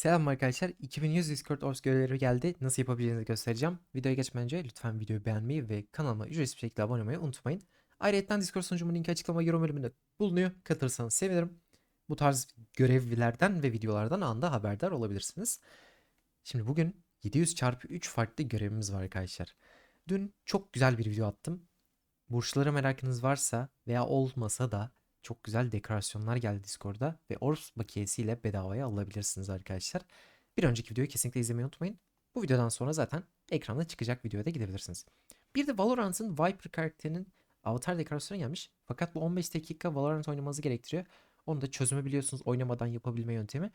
Selam arkadaşlar. 2100 Discord Ops görevleri geldi. Nasıl yapabileceğinizi göstereceğim. Videoya geçmeden önce lütfen videoyu beğenmeyi ve kanalıma ücretsiz bir şekilde abone olmayı unutmayın. Ayrıca Discord sunucumun linki açıklama yorum bölümünde bulunuyor. Katılırsanız sevinirim. Bu tarz görevlerden ve videolardan anda haberdar olabilirsiniz. Şimdi bugün 700 çarpı 3 farklı görevimiz var arkadaşlar. Dün çok güzel bir video attım. Burçlara merakınız varsa veya olmasa da çok güzel dekorasyonlar geldi Discord'da ve Orbs bakiyesiyle bedavaya alabilirsiniz arkadaşlar. Bir önceki videoyu kesinlikle izlemeyi unutmayın. Bu videodan sonra zaten ekranda çıkacak videoya da gidebilirsiniz. Bir de Valorant'ın Viper karakterinin avatar dekorasyonu gelmiş. Fakat bu 15 dakika Valorant oynamanızı gerektiriyor. Onu da çözümü biliyorsunuz oynamadan yapabilme yöntemi.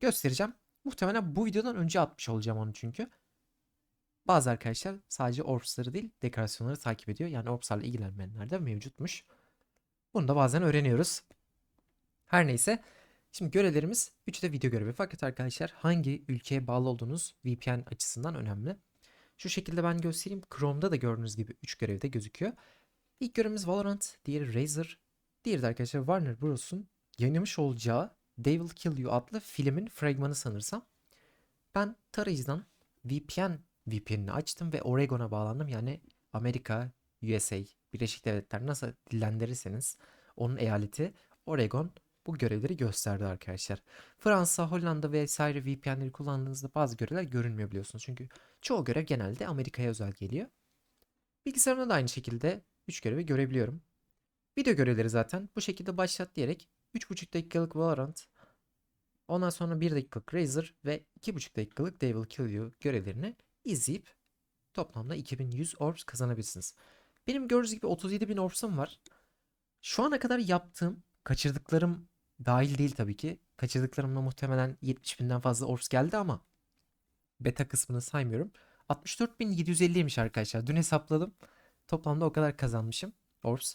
Göstereceğim. Muhtemelen bu videodan önce atmış olacağım onu çünkü. Bazı arkadaşlar sadece Orbs'ları değil dekorasyonları takip ediyor. Yani Orbs'larla ilgilenmeyenler de mevcutmuş. Bunu da bazen öğreniyoruz. Her neyse. Şimdi görevlerimiz 3 de video görevi. Fakat arkadaşlar hangi ülkeye bağlı olduğunuz VPN açısından önemli. Şu şekilde ben göstereyim. Chrome'da da gördüğünüz gibi 3 görevde gözüküyor. İlk görevimiz Valorant, diğeri Razer, diğeri de arkadaşlar Warner Bros'un yayınlamış olacağı They Will Kill You adlı filmin fragmanı sanırsam. Ben tarayıcıdan VPN VPN'ini açtım ve Oregon'a bağlandım. Yani Amerika, USA, Birleşik Devletler nasıl dillendirirseniz onun eyaleti Oregon bu görevleri gösterdi arkadaşlar. Fransa, Hollanda vesaire VPN'leri kullandığınızda bazı görevler görünmüyor biliyorsunuz. Çünkü çoğu görev genelde Amerika'ya özel geliyor. Bilgisayarımda da aynı şekilde 3 görevi görebiliyorum. Video görevleri zaten bu şekilde başlat diyerek 3,5 dakikalık Valorant, ondan sonra 1 dakikalık Razer ve 2,5 dakikalık Will Kill You görevlerini izleyip toplamda 2100 orbs kazanabilirsiniz. Benim gördüğünüz gibi 37.000 orbs'um var. Şu ana kadar yaptığım kaçırdıklarım dahil değil tabii ki. Kaçırdıklarımla muhtemelen 70.000'den fazla orbs geldi ama beta kısmını saymıyorum. 64.750'ymiş arkadaşlar. Dün hesapladım. Toplamda o kadar kazanmışım orbs.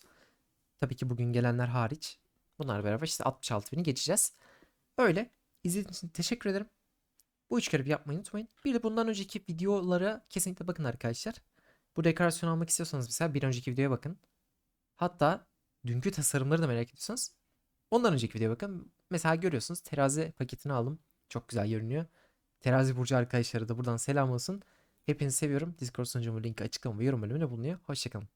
Tabii ki bugün gelenler hariç. Bunlar beraber işte 66.000'i geçeceğiz. Öyle. İzlediğiniz için teşekkür ederim. Bu üç görevi yapmayı unutmayın. Bir de bundan önceki videolara kesinlikle bakın arkadaşlar. Bu dekorasyon almak istiyorsanız mesela bir önceki videoya bakın. Hatta dünkü tasarımları da merak ediyorsanız ondan önceki videoya bakın. Mesela görüyorsunuz terazi paketini aldım. Çok güzel görünüyor. Terazi burcu arkadaşları da buradan selam olsun. Hepinizi seviyorum. Discord sunucumun linki açıklama ve yorum bölümünde bulunuyor. Hoşçakalın.